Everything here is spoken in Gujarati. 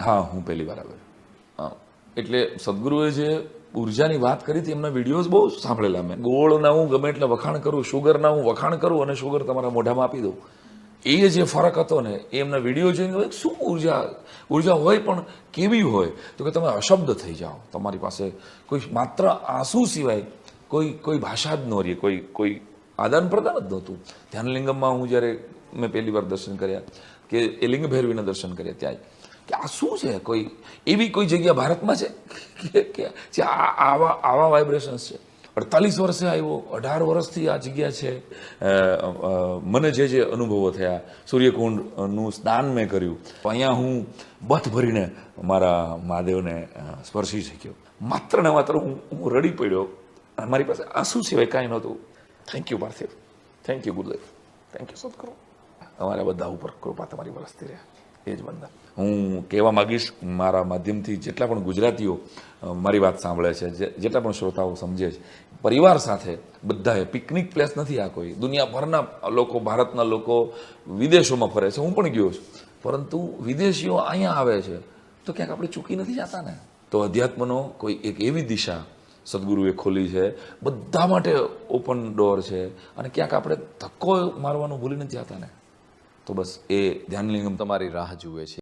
હા, હું પહેલી વાર આવ્યો હા. એટલે સદગુરુએ જે ઉર્જાની વાત કરી હતી, એમના વિડીયોઝ બહુ સાંભળેલા મેં. ગોળના હું ગમે એટલે વખાણ કરું શુગરના હું વખાણ કરું અને શુગર તમારા મોઢામાં આપી દઉં. એ જે ફરક હતો ને, એ એમના વીડિયો જોઈને શું ઊર્જા? ઊર્જા હોય પણ કેવી હોય? તો કે, તમે અશબ્દ થઈ જાઓ. તમારી પાસે કોઈ માત્ર આંસુ સિવાય કોઈ કોઈ ભાષા જ ન રહી, કોઈ કોઈ આદાન પ્રદાન જ નહોતું. ધ્યાનલિંગમમાં હું જ્યારે મેં પહેલી વાર દર્શન કર્યા, કે એ લિંગ ભૈરવીના દર્શન કર્યા ત્યાં કે આ શું છે? કોઈ એવી કોઈ જગ્યા ભારતમાં છે? કે જે આવા આવા વાઇબ્રેશન્સ છે. અડતાલીસ વર્ષે આવ્યો અઢાર વર્ષથી આ જગ્યા છે. મને જે જે અનુભવો થયા સૂર્યકુંડનું સ્નાન મેં કર્યું. અહીંયા હું બથ ભરીને મારા મહાદેવને સ્પર્શી શક્યો. માત્ર ને માત્ર હું હું રડી પડ્યો. અને મારી પાસે આંસુ સિવાય કાંઈ નહોતું. Thank you Parthiv thank you Gurudev thank you Sadguru. અમારા બધા ઉપર કૃપા તમારી વરસતી રહે. એ જ બંધન હું કહેવા માગીશ, મારા માધ્યમથી જેટલા પણ ગુજરાતીઓ મારી વાત સાંભળે છે જેટલા પણ શ્રોતાઓ સમજે છે, પરિવાર સાથે બધાએ પિકનિક પ્લેસ નથી આ કોઈ. દુનિયાભરના લોકો, ભારતના લોકો વિદેશોમાં ફરે છે. હું પણ ગયો છું. પરંતુ વિદેશીઓ અહીંયા આવે છે, તો ક્યાંક આપણે ચૂકી નથી જતા ને તો અધ્યાત્મનો કોઈ એક એવી દિશા સદગુરુએ ખોલી છે, બધા માટે ઓપન ડોર છે, અને ક્યાંક આપણે ધક્કો મારવાનું ભૂલી નથી જતા ને તો બસ એ ધ્યાનલિંગમ તમારી રાહ જુએ છે.